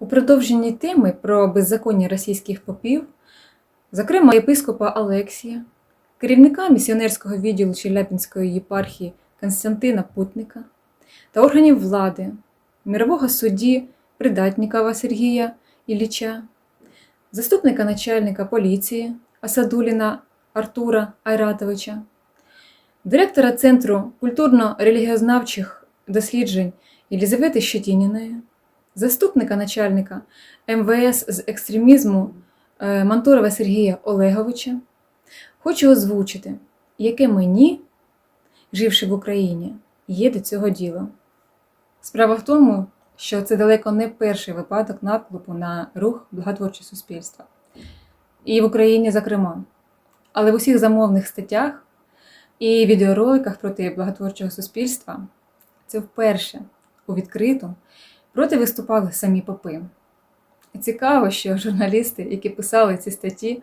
У продовженні теми про беззаконня російських попів, зокрема єпископа Алексія, керівника місіонерського відділу Челябінської єпархії Константина Путника та органів влади, мирового судді Придатнікова Сергія Ілліча, заступника начальника поліції Асадуліна Артура Айратовича, директора Центру культурно-релігіознавчих досліджень Єлізавети Щетініної, заступника начальника МВС з екстремізму е, Мантурова Сергія Олеговича, хочу озвучити, яке мені, живши в Україні, є до цього діло. Справа в тому, що це далеко не перший випадок наклепу на рух благотворче суспільства. І в Україні, зокрема. Але в усіх замовних статтях і відеороликах проти благотворчого суспільства це вперше у відкриту проти виступали самі попи. Цікаво, що журналісти, які писали ці статті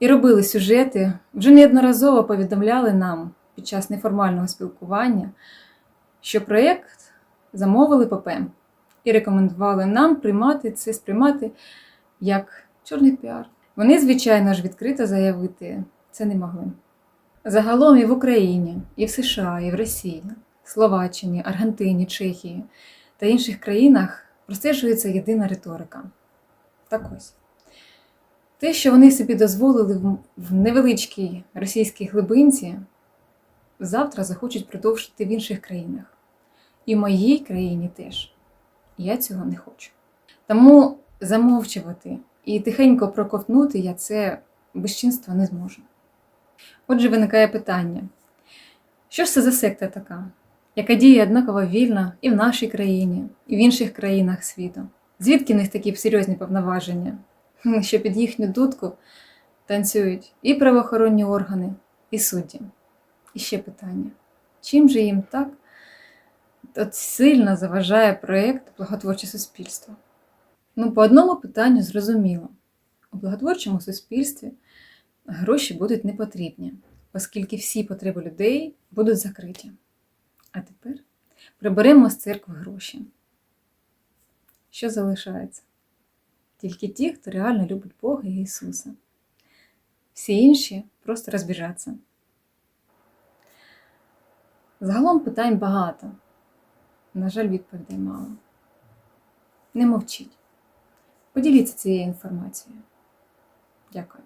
і робили сюжети, вже неодноразово повідомляли нам під час неформального спілкування, що проєкт замовили попем і рекомендували нам приймати це, сприймати як чорний піар. Вони, звичайно ж, відкрито заявити це не могли. Загалом і в Україні, і в США, і в Росії, Словаччині, Аргентині, Чехії та інших країнах простежується єдина риторика. Так ось. Те, що вони собі дозволили в- невеличкій російській глибинці, завтра захочуть продовжити в інших країнах. І в моїй країні теж. Я цього не хочу. Тому замовчувати і тихенько проковтнути я це безчинство не зможу. Отже, виникає питання: що ж це за секта така, яка діє однаково вільно і в нашій країні, і в інших країнах світу? Звідки в них такі серйозні повноваження, що під їхню дудку танцюють і правоохоронні органи, і судді? І ще питання: чим же їм так от сильно заважає проєкт Благотворче суспільство? Ну, по одному питанню зрозуміло: у благотворчому суспільстві гроші будуть не потрібні, оскільки всі потреби людей будуть закриті. А тепер приберемо з церкви гроші. Що залишається? Тільки ті, хто реально любить Бога і Ісуса. Всі інші просто розбіжаться. Загалом питань багато. На жаль, відповідей мало. Не мовчіть. Поділіться цією інформацією. Дякую.